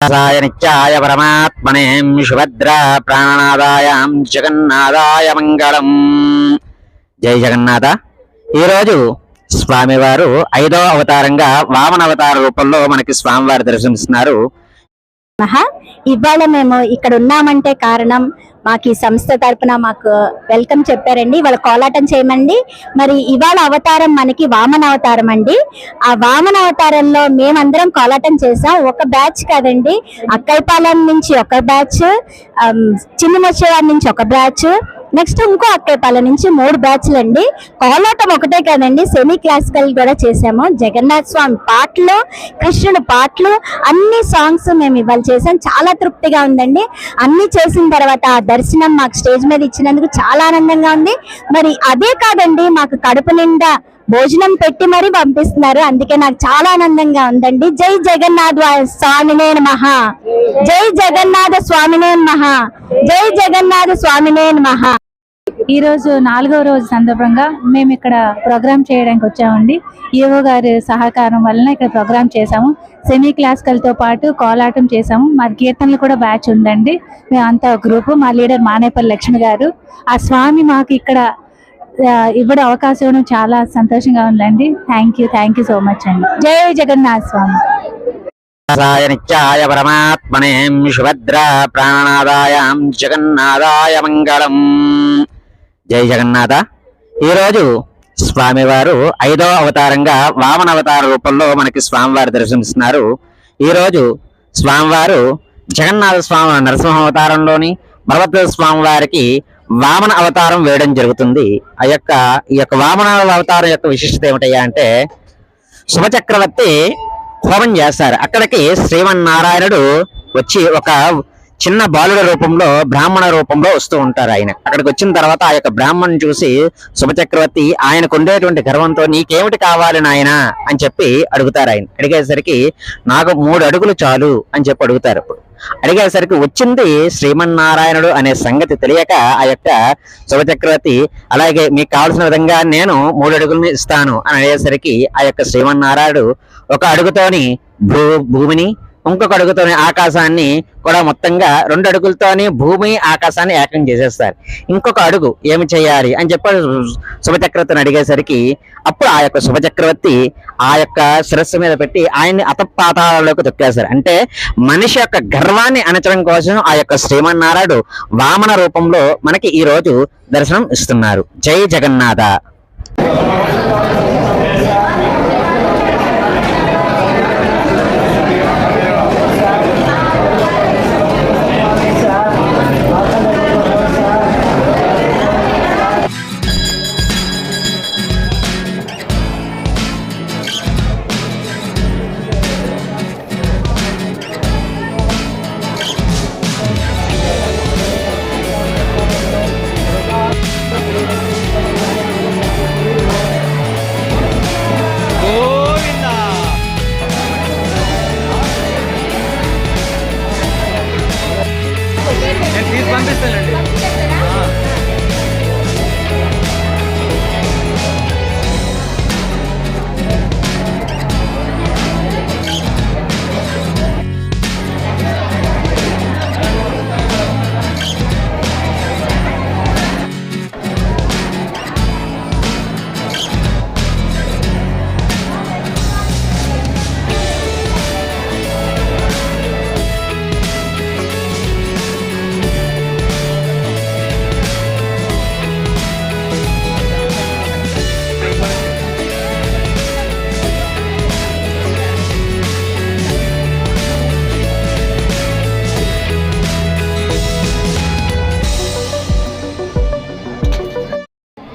వ్యాసాయ నిత్యాయ పరమాత్మనే సుభద్ర ప్రాణనాదాయాం జగన్నాథాయ మంగళం. జై జగన్నాథ. ఈరోజు స్వామివారు ఐదో అవతారంగా వామన అవతార రూపంలో మనకి స్వామివారు దర్శనమిస్తున్నారు. ఇవాళ మేము ఇక్కడ ఉన్నామంటే కారణం మాకు ఈ సంస్థ తరపున మాకు వెల్కమ్ చెప్పారండి. ఇవాళ కోలాటం చేయమండి. మరి ఇవాళ అవతారం మనకి వామన అవతారం అండి. ఆ వామన అవతారంలో మేమందరం కోలాటం చేసాం ఒక బ్యాచ్ కాదండి. అక్కైపాలెం నుంచి ఒక బ్యాచ్ చిన్న మొచ్చేవారి నుంచి ఒక బ్యాచ్ నెక్స్ట్ ఇంకో అక్కైపాలెం నుంచి మూడు బ్యాచ్లు అండి. కోలాటం ఒకటే కాదండి. సెమీ క్లాసికల్ కూడా చేసాము. జగన్నాథ్ స్వామి పాటలు కృష్ణుడు పాటలు అన్ని సాంగ్స్ మేము ఇవాళ చేసాం. చాలా తృప్తిగా ఉందండి. అన్ని చేసిన తర్వాత ఆ దర్శనం మాకు స్టేజ్ మీద ఇచ్చినందుకు చాలా ఆనందంగా ఉంది. మరి అదే కాదండి మాకు కడుపు నిండా భోజనం పెట్టి మరీ పంపిస్తున్నారు. అందుకే నాకు చాలా ఆనందంగా ఉందండి. జై జగన్నాథ్ స్వామినే మహా జై జగన్నాథ స్వామినే మహా జై జగన్నాథ స్వామినే మహా ఈ రోజు నాలుగవ రోజు సందర్భంగా మేము ఇక్కడ ప్రోగ్రామ్ చేయడానికి వచ్చామండి. ఈవో గారి సహకారం వలన ఇక్కడ ప్రోగ్రామ్ చేసాము సెమీ క్లాసికల్తో పాటు కోలాటం చేశాము. మా కీర్తనలు కూడా బ్యాచ్ ఉందండి. మేమంతా ఒక గ్రూపు. మా లీడర్ మానేపల్లి లక్ష్మి గారు. ఆ స్వామి మాకు ఇక్కడ ఇవ్వడం అవకాశం ఇవ్వడం చాలా సంతోషంగా ఉందండి. Thank you thank you so much అండి. జై జగన్నాథ్ స్వామి. వ్యాసాయ నిత్యాయ పరమాత్మనే సుభద్ర ప్రాణనాదాయాం జగన్నాథాయ మంగళం. జై జగన్నాథ. ఈరోజు స్వామివారు ఐదో అవతారంగా వామన అవతార రూపంలో మనకి స్వామివారు దర్శనమిస్తున్నారు. ఈరోజు స్వామివారు జగన్నాథ స్వామి నరసింహ అవతారంలోని బలభద్ర స్వామివారికి వామన అవతారం వేయడం జరుగుతుంది. ఆ యొక్క ఈ యొక్క వామన అవతారం యొక్క విశిష్టత ఏమిటయ్యా అంటే శుభచక్రవర్తి హోమం చేస్తారు. అక్కడికి శ్రీమన్నారాయణుడు వచ్చి ఒక చిన్న బాలుడ రూపంలో బ్రాహ్మణ రూపంలో వస్తూ ఉంటారు ఆయన. అక్కడికి వచ్చిన తర్వాత ఆ యొక్క బ్రాహ్మణ్ చూసి శుభచక్రవర్తి ఆయనకు ఉండేటువంటి గర్వంతో నీకేమిటి కావాలి నాయన? అని చెప్పి అడుగుతారు ఆయన. అడిగేసరికి నాకు మూడు అడుగులు చాలు అని చెప్పి అడుగుతారు అప్పుడు. అడిగేసరికి వచ్చింది శ్రీమన్నారాయణుడు అనే సంగతి తెలియక ఆ యొక్క శుభచక్రవర్తి అలాగే మీకు కావాల్సిన విధంగా నేను మూడు అడుగులను ఇస్తాను అని అడిగేసరికి ఆ యొక్క శ్రీమన్నారాయణుడు ఒక అడుగుతోని భూ భూమిని ఇంకొక అడుగుతోనే ఆకాశాన్ని కూడా మొత్తంగా రెండు అడుగులతోనే భూమి ఆకాశాన్ని ఏకం చేసేస్తారు. ఇంకొక అడుగు ఏమి చేయాలి అని చెప్పి శుభచక్రవర్తిని అడిగేసరికి అప్పుడు ఆ యొక్క శుభచక్రవర్తి ఆ యొక్క శిరస్సు మీద పెట్టి ఆయన్ని అతపాతాలలోకి తొక్కేశారు. అంటే మనిషి యొక్క గర్వాన్ని అణచడం కోసం ఆ యొక్క శ్రీమన్నారాయుడు వామన రూపంలో మనకి ఈ రోజు దర్శనం ఇస్తున్నారు. జై జగన్నాథ.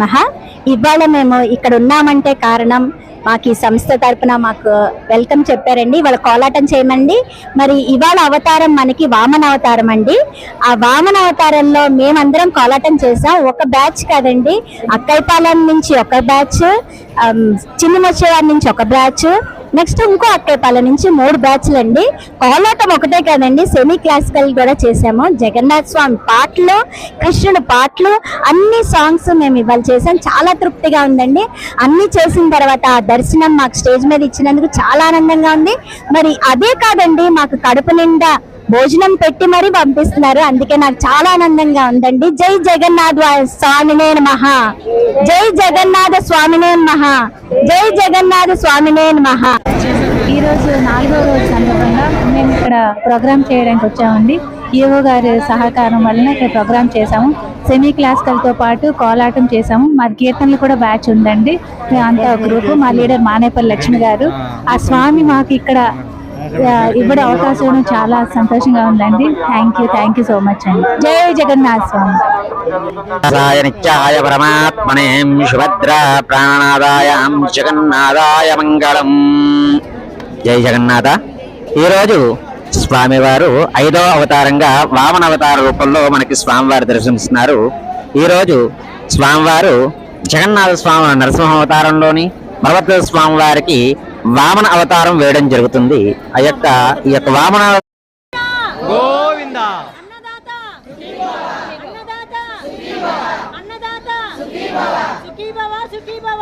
మహా. ఇవాళ మేము ఇక్కడ ఉన్నామంటే కారణం మాకు ఈ సంస్థ తరపున మాకు వెల్కమ్ చెప్పారండి. ఇవాళ కోలాటం చేయమండి. మరి ఇవాళ అవతారం మనకి వామన అవతారం అండి. ఆ వామన అవతారంలో మేమందరం కోలాటం చేసాం ఒక బ్యాచ్ కాదండి. అక్కైపాలెం నుంచి ఒక బ్యాచ్ చిన్న మొచ్చేవారి నుంచి ఒక బ్యాచ్ నెక్స్ట్ ఇంకో అక్కేపాల నుంచి మూడు బ్యాచ్లు అండి. కోలాటం ఒకటే కాదండి సెమీ క్లాసికల్ కూడా చేసాము. జగన్నాథ్ స్వామి పాటలు కృష్ణుడు పాటలు అన్ని సాంగ్స్ మేము ఇవాళ చేసాం. చాలా తృప్తిగా ఉందండి. అన్ని చేసిన తర్వాత ఆ దర్శనం మాకు స్టేజ్ మీద ఇచ్చినందుకు చాలా ఆనందంగా ఉంది. మరి అదే కాదండి మాకు కడుపు నిండా భోజనం పెట్టి మరీ పంపిస్తున్నారు. అందుకే నాకు చాలా ఆనందంగా ఉందండి. జై జగన్నాథ్ స్వామినే మహా జై జగన్నాథ స్వామినే మహా జై జగన్నాథ స్వామినే మహా ఈ రోజు నాలుగో రోజు సందర్భంగా మేము ఇక్కడ ప్రోగ్రామ్ చేయడానికి వచ్చామండి. ఈవో గారి సహకారం వలన ఇక్కడ ప్రోగ్రామ్ చేసాము సెమీ క్లాసికల్తో పాటు కోలాటం చేశాము. మా కీర్తనలు కూడా బ్యాచ్ ఉందండి. మేమంతా ఒక గ్రూప్. మా లీడర్ మానేపల్లి లక్ష్మి గారు. ఆ స్వామి మాకు ఇక్కడ ఇవ్వడం అవకాశం చాలా సంతోషంగా ఉందండి. Thank you thank you so much అండి. జై జగన్నాథ్ స్వామి. నిత్యాయ పరమాత్మనే సుభద్ర ప్రాణనాదాయ జగన్నాథాయ మంగళం. జై జగన్నాథ. ఈరోజు స్వామివారు ఐదో అవతారంగా వామన అవతార రూపంలో మనకి స్వామివారు దర్శనమిస్తున్నారు ఈరోజు స్వామివారు జగన్నాథ స్వామి నరసింహ అవతారంలోని భగవద్గీత స్వామివారికి వామన అవతారం వేయడం జరుగుతుంది. ఆ యొక్క ఈ యొక్క వామన గోవింద. అన్నదాత. అన్నదాత. అన్నదాత. సుఖీ భవ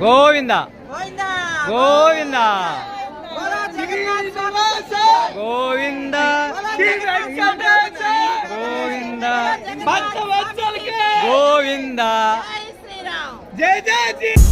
గోవింద. గోవిందా. గోవింద. గోవింద. గోవింద. భక్తవత్సలకే గోవింద. జై శ్రీరామ్. జై జై.